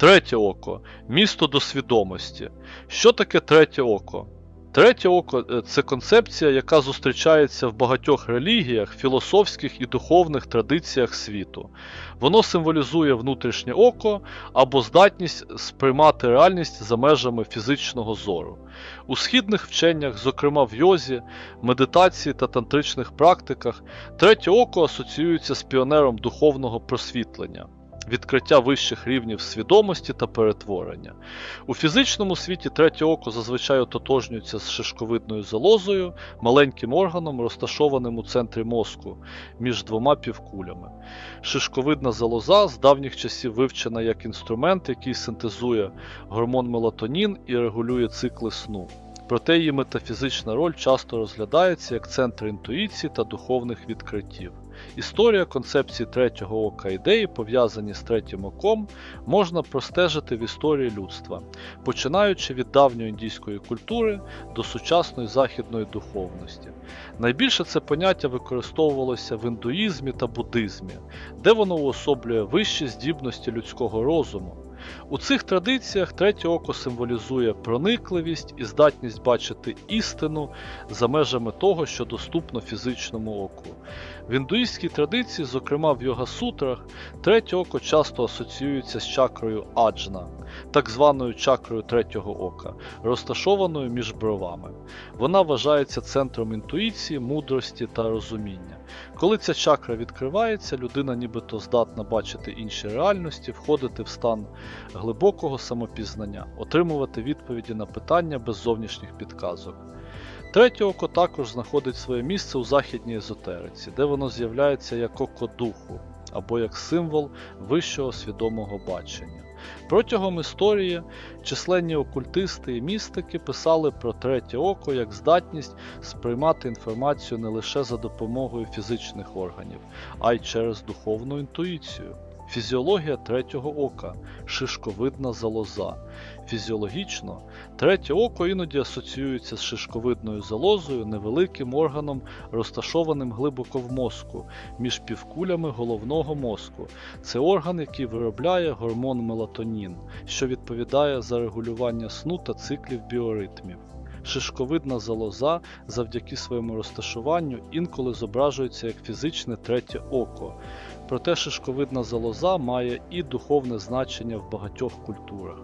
Третє око місто до свідомості. Що таке третє око? Третє око е, це концепція, яка зустрічається в багатьох релігіях, філософських і духовних традиціях світу. Воно символізує внутрішнє око або здатність сприймати реальність за межами фізичного зору. У східних вченнях, зокрема в йозі, медитації та тантричних практиках, третє око асоціюється з піонером духовного просвітлення відкриття вищих рівнів свідомості та перетворення. У фізичному світі третє око зазвичай ототожнюється з шишковидною залозою, маленьким органом, розташованим у центрі мозку між двома півкулями. Шишковидна залоза з давніх часів вивчена як інструмент, який синтезує гормон мелатонін і регулює цикли сну. Проте її метафізична роль часто розглядається як центр інтуїції та духовних відкриттів. Історія концепції третього ока ідеї, пов'язані з третім оком, можна простежити в історії людства, починаючи від давньої індійської культури до сучасної західної духовності. Найбільше це поняття використовувалося в індуїзмі та буддизмі, де воно уособлює вищі здібності людського розуму. У цих традиціях третє око символізує проникливість і здатність бачити істину за межами того, що доступно фізичному оку. В індуїстській традиції, зокрема в йога-сутрах, третє око часто асоціюється з чакрою аджна, так званою чакрою третього ока, розташованою між бровами. Вона вважається центром інтуїції, мудрості та розуміння. Коли ця чакра відкривається, людина нібито здатна бачити інші реальності, входити в стан глибокого самопізнання, отримувати відповіді на питання без зовнішніх підказок. Третє око також знаходить своє місце у західній езотериці, де воно з'являється як око духу або як символ вищого свідомого бачення. Протягом історії численні окультисти і містики писали про третє око як здатність сприймати інформацію не лише за допомогою фізичних органів, а й через духовну інтуїцію. Фізіологія третього ока шишковидна залоза. Фізіологічно, третє око іноді асоціюється з шишковидною залозою, невеликим органом, розташованим глибоко в мозку, між півкулями головного мозку. Це орган, який виробляє гормон мелатонін, що відповідає за регулювання сну та циклів біоритмів. Шишковидна залоза завдяки своєму розташуванню інколи зображується як фізичне третє око. Проте шишковидна залоза має і духовне значення в багатьох культурах.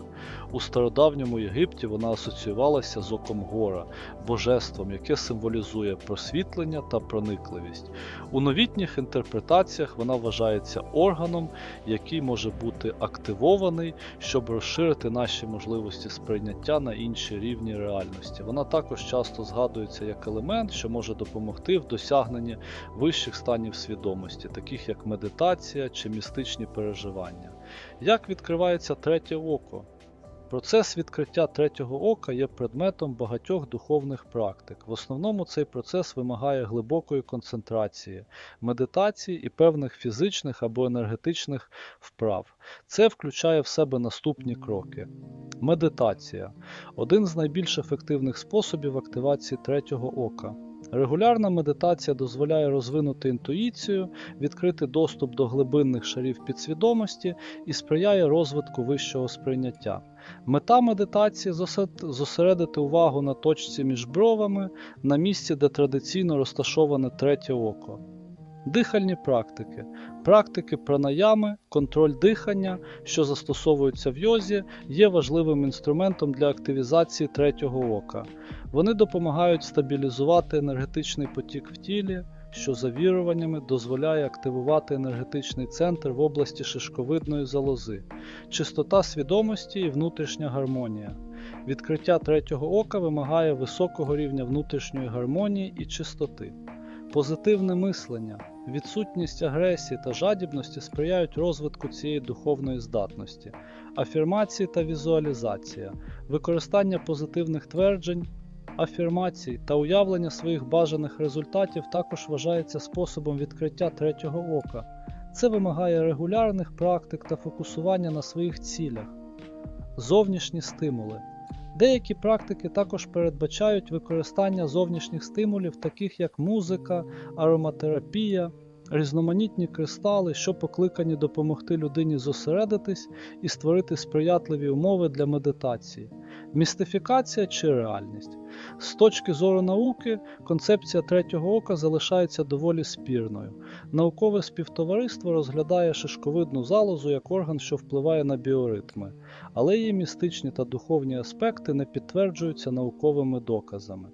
У стародавньому Єгипті вона асоціювалася з оком гора, божеством, яке символізує просвітлення та проникливість. У новітніх інтерпретаціях вона вважається органом, який може бути активований, щоб розширити наші можливості сприйняття на інші рівні реальності. Вона також часто згадується як елемент, що може допомогти в досягненні вищих станів свідомості, таких як медитація чи містичні переживання. Як відкривається третє око? Процес відкриття третього ока є предметом багатьох духовних практик. В основному цей процес вимагає глибокої концентрації, медитації і певних фізичних або енергетичних вправ. Це включає в себе наступні кроки. Медитація один з найбільш ефективних способів активації третього ока. Регулярна медитація дозволяє розвинути інтуїцію, відкрити доступ до глибинних шарів підсвідомості і сприяє розвитку вищого сприйняття. Мета медитації зосередити увагу на точці між бровами, на місці, де традиційно розташоване третє око. Дихальні практики. Практики пранаями, контроль дихання, що застосовуються в йозі, є важливим інструментом для активізації третього ока. Вони допомагають стабілізувати енергетичний потік в тілі, що за віруваннями дозволяє активувати енергетичний центр в області шишковидної залози, чистота свідомості і внутрішня гармонія. Відкриття третього ока вимагає високого рівня внутрішньої гармонії і чистоти. Позитивне мислення, відсутність агресії та жадібності сприяють розвитку цієї духовної здатності, афірмації та візуалізація, використання позитивних тверджень, афірмацій та уявлення своїх бажаних результатів також вважається способом відкриття третього ока. Це вимагає регулярних практик та фокусування на своїх цілях, зовнішні стимули. Деякі практики також передбачають використання зовнішніх стимулів, таких як музика, ароматерапія, різноманітні кристали, що покликані допомогти людині зосередитись і створити сприятливі умови для медитації. Містифікація чи реальність. З точки зору науки, концепція третього ока залишається доволі спірною. Наукове співтовариство розглядає шишковидну залозу як орган, що впливає на біоритми, але її містичні та духовні аспекти не підтверджуються науковими доказами.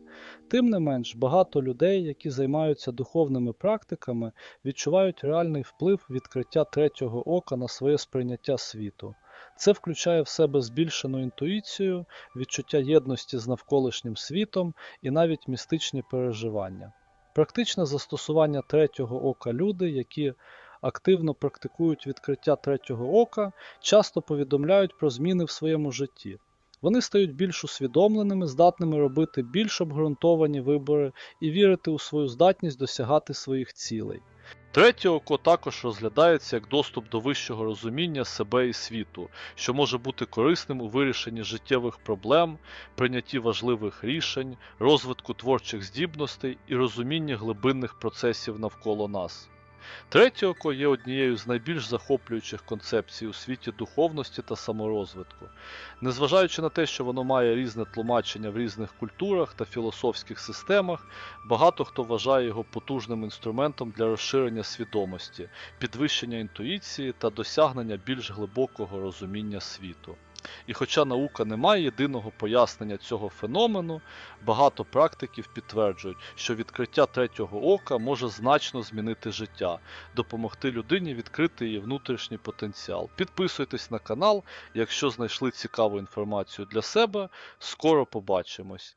Тим не менш, багато людей, які займаються духовними практиками, відчувають реальний вплив відкриття третього ока на своє сприйняття світу. Це включає в себе збільшену інтуїцію, відчуття єдності з навколишнім світом і навіть містичні переживання. Практичне застосування третього ока люди, які активно практикують відкриття третього ока, часто повідомляють про зміни в своєму житті. Вони стають більш усвідомленими, здатними робити більш обґрунтовані вибори і вірити у свою здатність досягати своїх цілей. Третє око також розглядається як доступ до вищого розуміння себе і світу, що може бути корисним у вирішенні життєвих проблем, прийнятті важливих рішень, розвитку творчих здібностей і розумінні глибинних процесів навколо нас. Третє око є однією з найбільш захоплюючих концепцій у світі духовності та саморозвитку. Незважаючи на те, що воно має різне тлумачення в різних культурах та філософських системах, багато хто вважає його потужним інструментом для розширення свідомості, підвищення інтуїції та досягнення більш глибокого розуміння світу. І хоча наука не має єдиного пояснення цього феномену, багато практиків підтверджують, що відкриття третього ока може значно змінити життя, допомогти людині відкрити її внутрішній потенціал. Підписуйтесь на канал, якщо знайшли цікаву інформацію для себе. Скоро побачимось.